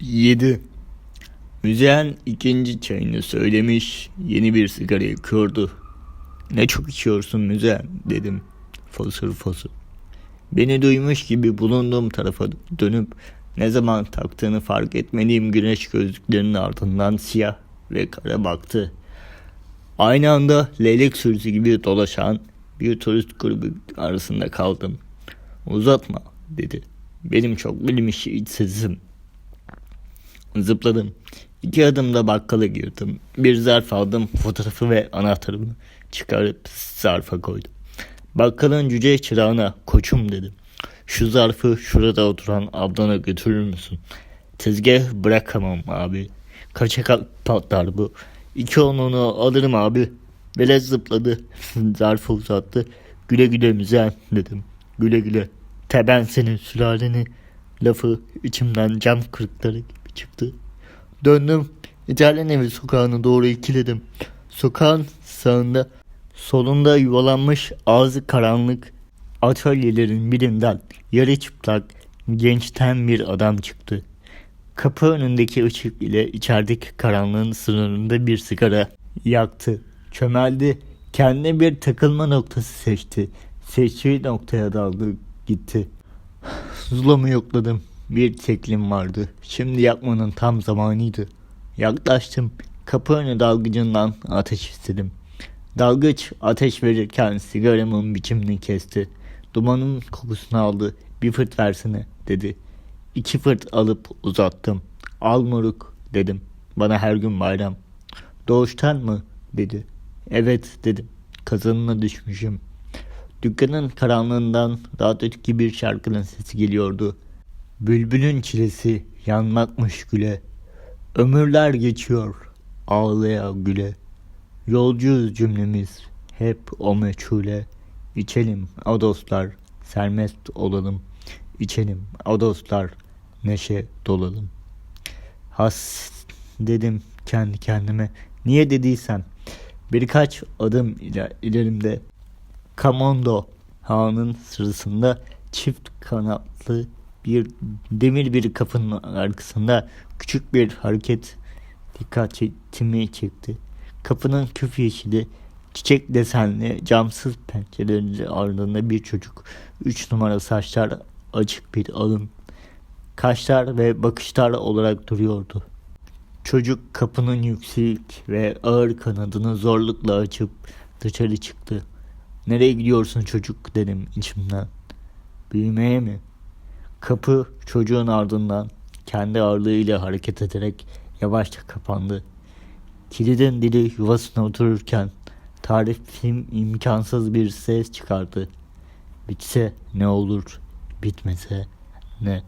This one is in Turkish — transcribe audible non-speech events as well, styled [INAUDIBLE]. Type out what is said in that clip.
7. Müzeyyen ikinci çayını söylemiş, yeni bir sigara yakıyordu. Ne çok içiyorsun Müzeyyen dedim. Fosur fosur. Beni duymuş gibi bulunduğum tarafa dönüp ne zaman taktığını fark etmediğim güneş gözlüklerinin ardından siyah ve kara baktı. Aynı anda leylek sürüsü gibi dolaşan bir turist grubu arasında kaldım. Uzatma dedi. Benim çok bilmiş içsizim. Zıpladım. İki adımda bakkala girdim. Bir zarf aldım. Fotoğrafı ve anahtarımı çıkarıp zarfa koydum. Bakkalın cüce çırağına koçum dedim. Şu zarfı şurada oturan ablana götürür müsün? Tezgah bırakamam abi. Kaça patlar bu. İki onunu alırım abi. Velet zıpladı. [LAUGHS] Zarfı uzattı. Güle güle müzen dedim. Güle güle. Teben senin sülaleni. Lafı içimden cam kırıkları çıktı. Döndüm. İtalyan evi sokağına doğru ikiledim. Sokağın sağında solunda yuvalanmış ağzı karanlık atölyelerin birinden yarı çıplak gençten bir adam çıktı. Kapı önündeki ışık ile içerideki karanlığın sınırında bir sigara yaktı. Çömeldi. Kendine bir takılma noktası seçti. Seçtiği noktaya daldı gitti. [SIGHS] Zulamı yokladım. Bir teklim vardı. Şimdi yakmanın tam zamanıydı. Yaklaştım. Kapı önü dalgıcından ateş istedim. Dalgıç ateş verirken sigaramın biçimini kesti. Dumanın kokusunu aldı. Bir fırt versene dedi. İki fırt alıp uzattım. Al moruk dedim. Bana her gün bayram. Doğuştan mı dedi. Evet dedim. Kazanına düşmüşüm. Dükkanın karanlığından öteki bir şarkının sesi geliyordu. Bülbülün çilesi yanmakmış güle. Ömürler geçiyor ağlaya güle. Yolcuyuz cümlemiz hep o meçhule. İçelim o dostlar sermest olalım. İçelim o dostlar neşe dolalım. Has dedim kendi kendime. Niye dediysem birkaç adım iler- ilerimde Kamondo Han'ın sırasında çift kanatlı bir demir bir kapının arkasında küçük bir hareket dikkatimi çekti. Kapının küf yeşili çiçek desenli camsız pencereleri ardında bir çocuk. Üç numara saçlar açık bir alın. Kaşlar ve bakışlar olarak duruyordu. Çocuk kapının yüksek ve ağır kanadını zorlukla açıp dışarı çıktı. Nereye gidiyorsun çocuk dedim içimden. Büyümeye mi? Kapı çocuğun ardından kendi ağırlığıyla hareket ederek yavaşça kapandı. Kilidin dili yuvasına otururken tarifim imkansız bir ses çıkardı. Bitse ne olur, bitmese ne?